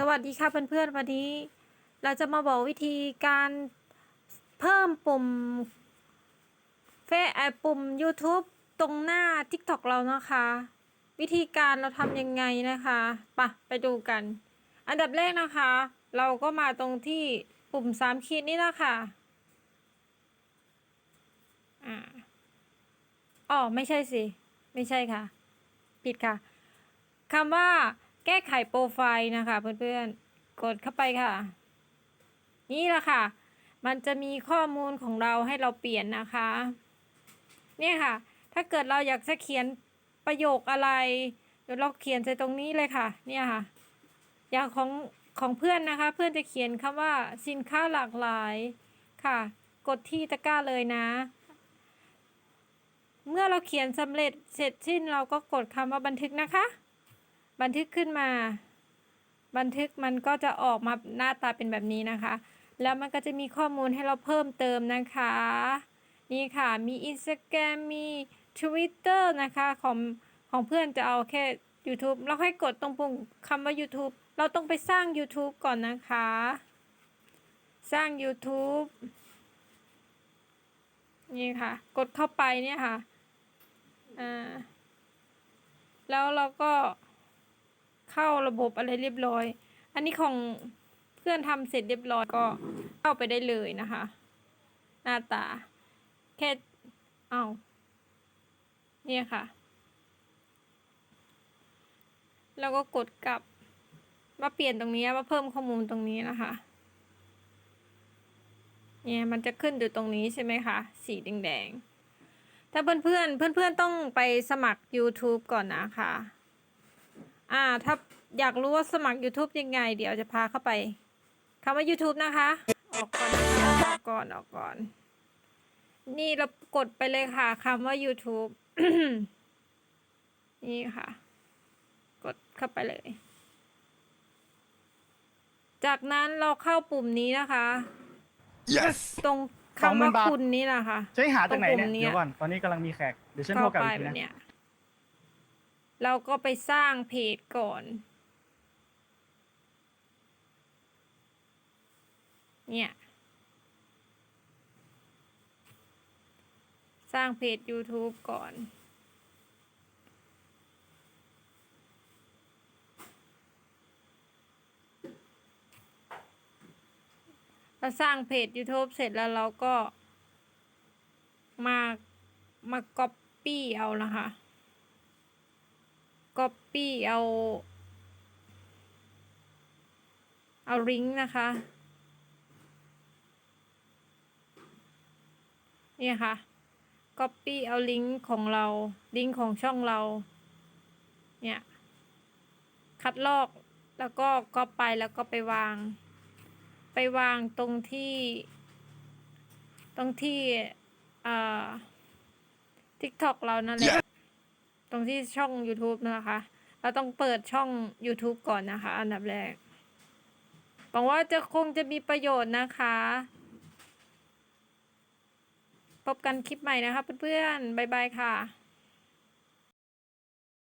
สวัสดีค่ะเพื่อนๆวันนี้ เราจะมาบอกวิธีการเพิ่มปุ่มเฟซไอปุ่ม YouTube ตรงหน้า TikTok เรานะคะ วิธีการเราทำยังไงนะคะปะไปดูกัน อันดับแรกนะคะ เราก็มาตรงที่ปุ่มสามขีดนี่นะคะอ่าอ๋อไม่ใช่สิ ไม่ใช่ค่ะ ผิดค่ะคำว่า แก้ไขโปรไฟล์นะคะเพื่อนๆ กดเข้าไปค่ะ นี่ละค่ะ มันจะมีข้อมูลของเราให้เราเปลี่ยนนะคะ เนี่ยค่ะ ถ้าเกิดเราอยากจะเขียนประโยคอะไรเดี๋ยวเราเขียนใส่ตรงนี้เลยค่ะ เนี่ยค่ะ อย่างของของเพื่อนนะคะ เพื่อนจะเขียนคำว่าสินค้าหลากหลายค่ะ กดที่ตะกร้าเลยนะ เมื่อเราเขียนสำเร็จเสร็จสิ้นเราก็กดคำว่าบันทึกนะคะ บันทึกขึ้นมา บันทึกมันก็จะออกมาหน้าตาเป็นแบบนี้นะคะ แล้วมันก็จะมีข้อมูลให้เราเพิ่มเติมนะคะ นี่ค่ะมี Instagram มี Twitter นะคะของของเพื่อนจะเอาแค่ YouTube เราให้กดตรงปุ่มคำว่า YouTube เราต้องไปสร้าง YouTube ก่อนนะคะ สร้าง YouTube นี่ค่ะ กดเข้าไปเนี่ยค่ะ อ่า แล้วเราก็ เข้าระบบอะไรเรียบร้อย อันนี้ของเพื่อนทำเสร็จเรียบร้อยก็เข้าไปได้เลยนะคะ หน้าตา แค่เอาเนี่ยค่ะ แล้วก็กดกลับมาเปลี่ยนตรงนี้มาเพิ่มข้อมูลตรงนี้นะคะ เนี่ยมันจะขึ้นอยู่ตรงนี้ใช่ไหมคะ สีแดงๆถ้าเพื่อนๆเพื่อนๆต้องไปสมัคร YouTube ก่อนนะคะ อ่า ถ้าอยากรู้ว่าสมัคร YouTube ยังไง เดี๋ยวจะพาเข้าไปคำว่า YouTube นะคะ ออกก่อนนะคะออกก่อนออกก่อน นี่เรากดไปเลยค่ะคำว่า YouTube นี่ค่ะ กดเข้าไปเลย จากนั้นเราเข้าปุ่มนี้นะคะ Yes ตรงคำว่าคุณนี่แหละค่ะใช้หาจากไหนเนี่ย ตรงปุ่มเนี่ย เดี๋ยวก่อน ตอนนี้กำลังมีแขก เดี๋ยวฉันโทเข้ารกลับไปอีกทีแบบนะ เนี้ย เราก็ไปสร้างเพจก่อน เนี่ย สร้างเพจ YouTube ก่อนเราสร้างเพจ YouTube เสร็จแล้วเราก็มามา copy เอานะคะ copy เอา เอาลิงก์นะคะเนี่ยค่ะ copy เอาลิงก์ของเรา ลิงก์ของช่องเรา เนี่ย คัดลอกแล้วก็ก๊อปไปแล้วก็ไปวาง ไปวางตรงที่ ตรงที่อ่า TikTok เรานั่นแหละ Yeah ตรงที่ช่อง YouTube นะคะ เราต้องเปิดช่อง YouTube ก่อนนะคะ อันดับแรกหวังว่าจะคงจะมีประโยชน์นะคะ พบกันคลิปใหม่นะคะเพื่อนๆ บ๊ายบายค่ะ